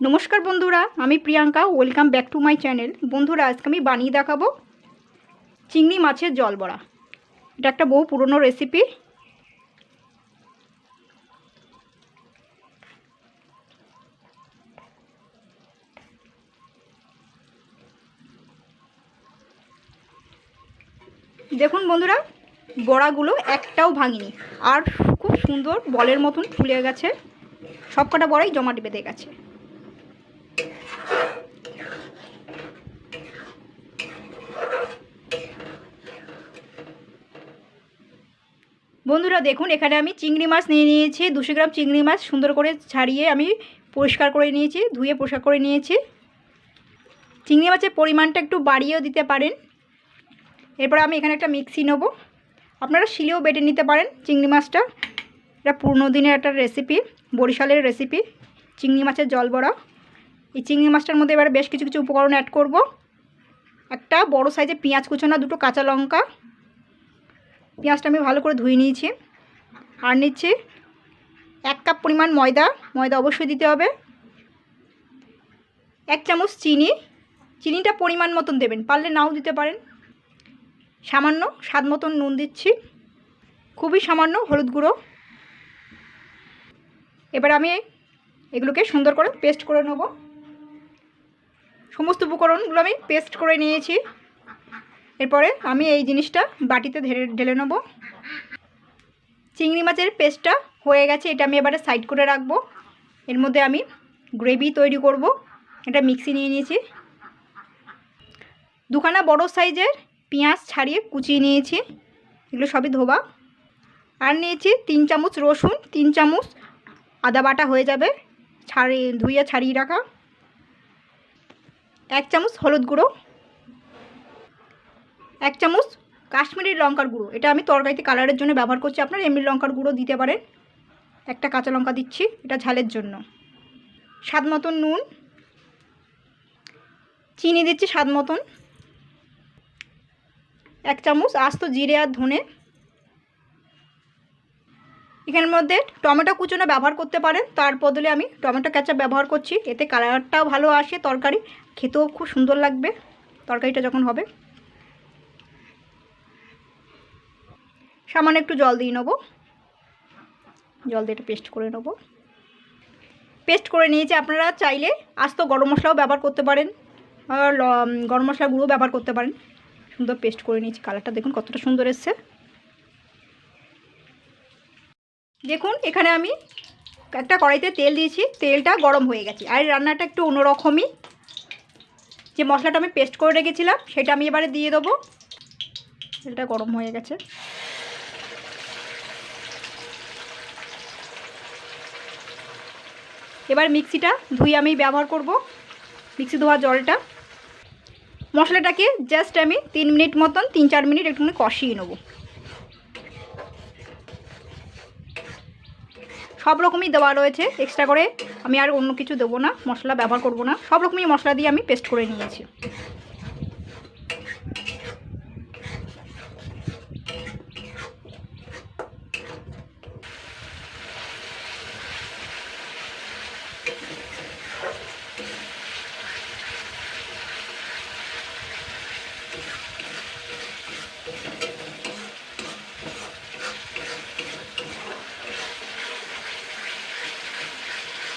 নমস্কার বন্ধুরা, আমি Priyanka welcome back to my channel বন্ধুরা, আজকে আমি বানিয়ে দেখাবো চিংড়ি মাছের জল বড়া। এটা একটা বহু পুরনো রেসিপি দেখুন বন্ধুরা, বড়াগুলো একটাও ভাঙিনি। আর খুব সুন্দর বলের মতন ফুলে গেছে। সব কটা বড়াই জমাট বেঁধে গেছে। বন্ধুরা দেখুন, এখানে আমি চিংড়ি মাছ নিয়ে নিয়েছি, দুশো গ্রাম চিংড়ি মাছ সুন্দর করে ছাড়িয়ে আমি পরিষ্কার করে নিয়েছি, ধুয়ে পরিষ্কার করে নিয়েছি। চিংড়ি মাছের পরিমাণটা একটু বাড়িয়েও দিতে পারেন। এরপর আমি এখানে একটা মিক্সি নেব। আপনারা শিলেও বেটে নিতে পারেন চিংড়ি মাছটা। এটা পুরনো দিনের একটা রেসিপি বরিশালের রেসিপি চিংড়ি মাছের জল বড়া। এই চিংড়ি মাছটার মধ্যে এবার বেশ কিছু কিছু উপকরণ অ্যাড করব। একটা বড় সাইজের পেঁয়াজ কুচোনা, দুটো কাঁচা লঙ্কা। পেঁয়াজটা আমি ভালো করে ধুয়ে নিয়েছি। আর নিচ্ছি এক কাপ পরিমাণ ময়দা। ময়দা অবশ্যই দিতে হবে। এক চামচ চিনি। চিনিটা পরিমাণ মতন দেবেন, পারলে নাও দিতে পারেন। সামান্য স্বাদ মতন নুন দিচ্ছি। খুবই সামান্য হলুদ গুঁড়ো। এবার আমি এগুলোকে সুন্দর করে পেস্ট করে নেব। সমস্ত উপকরণগুলো আমি পেস্ট করে নিয়েছি। এরপরে আমি এই জিনিসটা বাটিতে ঢেলে ঢেলে নেব। চিংড়ি মাছের পেস্টটা হয়ে গেছে, এটা আমি এবারে সাইড করে রাখব। এর মধ্যে আমি গ্রেভি তৈরি করব। এটা মিক্সি নিয়ে নিয়েছি। দুখানা বড় সাইজের পেঁয়াজ ছাড়িয়ে কুচিয়ে নিয়েছি। এগুলো সবই ধোবা আর নিয়েছি তিন চামচ রসুন, তিন চামচ আদা বাটা হয়ে যাবে, ছাড়িয়ে, ধুয়ে ছাড়িয়ে রাখা। এক চামচ হলুদ গুঁড়ো, এক চামচ কাশ্মীরি লঙ্কার গুঁড়ো। এটা আমি তরকারিতে কালারের জন্য ব্যবহার করছি আপনার, এমনি লঙ্কার গুঁড়ো দিতে পারেন। একটা কাঁচা লঙ্কা দিচ্ছি, এটা ঝালের জন্য। স্বাদ মতন নুন, চিনি দিচ্ছি স্বাদ মতন। এক চামচ আস্ত জিরে আর ধনে। এখানের মধ্যে টমেটো কুচনো ব্যবহার করতে পারেন, তার বদলে আমি টমেটো ক্যাচাপ ব্যবহার করছি, এতে কালারটাও ভালো আসে তরকারি। খেতেও খুব সুন্দর লাগবে, তরকারিটা যখন হবে। সামান্য একটু জল দিয়ে নেব। জল দিয়ে একটু পেস্ট করে নেব। পেস্ট করে নিয়েছি, আপনারা চাইলে আস্ত গরম মশলাও ব্যবহার করতে পারেন গরম মশলা গুঁড়ো ব্যবহার করতে পারেন। সুন্দর পেস্ট করে নিয়েছি, কালারটা দেখুন কতটা সুন্দর এসছে। দেখুন, এখানে আমি একটা কড়াইতে তেল দিয়েছি, তেলটা গরম হয়ে গেছে। আর রান্নাটা একটু অন্যরকমই। যে মশলাটা আমি পেস্ট করে রেখেছিলাম, সেটা আমি এবারে দিয়ে দেবো। এটা গরম হয়ে গেছে। এবার মিক্সিটা ধুই আমি ব্যবহার করব, মিক্সি ধোয়া জলটা। মশলাটাকে জাস্ট আমি তিন মিনিট মতন, তিন চার মিনিট একটুখানি কষিয়ে নেব। সব রকমই দেওয়া রয়েছে এক্সট্রা করে। আমি আর অন্য কিছু দেবো না, মশলা ব্যবহার করব না। সব রকমই মশলা দিয়ে আমি পেস্ট করে নিয়েছি।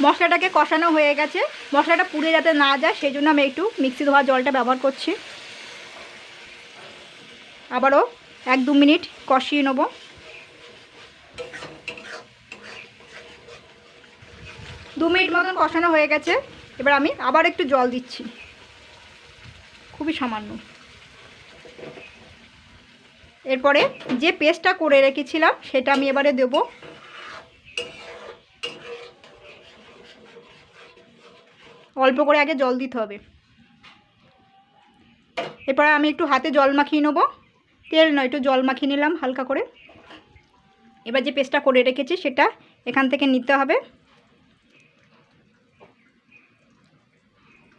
মশলাটাকে কষানো হয়ে গেছে। মশলাটা পুড়ে যাতে না যায়, সেই জন্য আমি একটু মিক্সি ধোয়া জলটা ব্যবহার করছি। আবারও এক দু মিনিট কষিয়ে নেব। দু মিনিট মতন কষানো হয়ে গেছে। এবার আমি আবার একটু জল দিচ্ছি। খুবই সামান্য। এরপরে যে পেস্টটা করে রেখেছিলাম, সেটা আমি এবারে দেবো। অল্প করে আগে জল দিতে হবে। এরপরে আমি একটু হাতে জল মাখিয়ে নেব। তেল নয়, একটু জল মাখিয়ে নিলাম হালকা করে। এবার যে পেস্টটা করে রেখেছি সেটা এখান থেকে নিতে হবে।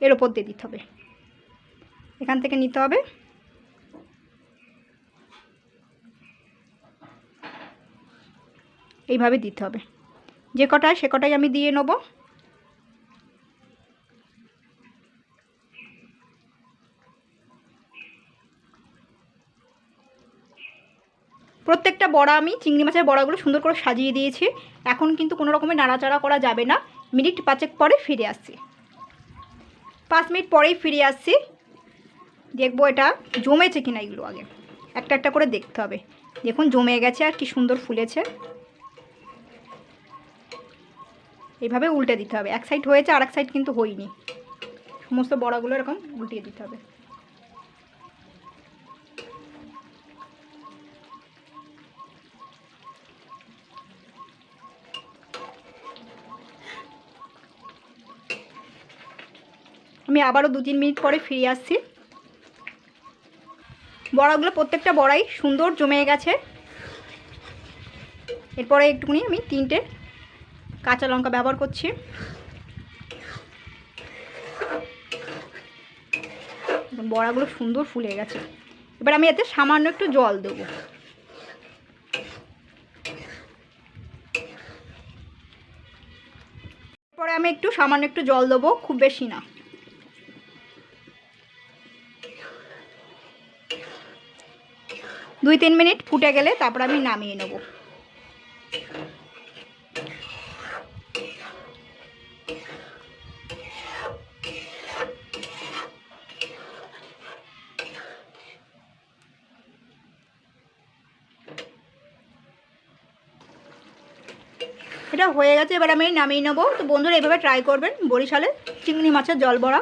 এর ওপর দিয়ে দিতে হবে। এখান থেকে নিতে হবে। এইভাবে দিতে হবে। যে কটায় সে কটাই আমি দিয়ে নেব। প্রত্যেকটা বড়া আমি চিংড়ি মাছের বড়াগুলো সুন্দর করে সাজিয়ে দিয়েছি। এখন কিন্তু কোনো রকমের নাড়াচাড়া করা যাবে না। মিনিট পাঁচেক পরে ফিরে আসছি। পাঁচ মিনিট পরেই ফিরে আসছি। দেখব এটা জমেছে কিনা এগুলো আগে। একটা একটা করে দেখতে হবে। দেখুন, জমে গেছে আর কি সুন্দর ফুলেছে। এইভাবে উল্টে দিতে হবে। এক সাইড হয়েছে আর এক সাইড কিন্তু হয়নি। সমস্ত বড়াগুলো এরকম উল্টিয়ে দিতে হবে। আমি আবারও দু তিন মিনিট পরে ফিরে আসছি। বড়াগুলো প্রত্যেকটা বড়াই সুন্দর জমে গেছে। এরপরে একটুখানি আমি তিনটে কাঁচা লঙ্কা ব্যবহার করছি। বড়াগুলো সুন্দর ফুলে গেছে। এবার আমি এতে সামান্য একটু জল দেবো। পরে আমি একটু সামান্য একটু জল দেবো, খুব বেশি না। দুই তিন মিনিট ফুটে গেলে তারপর আমি নামিয়ে নেব। এটা হয়ে গেছে, এবার আমি নামিয়ে নেব। তো বন্ধুরা এভাবে ট্রাই করবেন বরিশালে চিংড়ি মাছের জল বড়া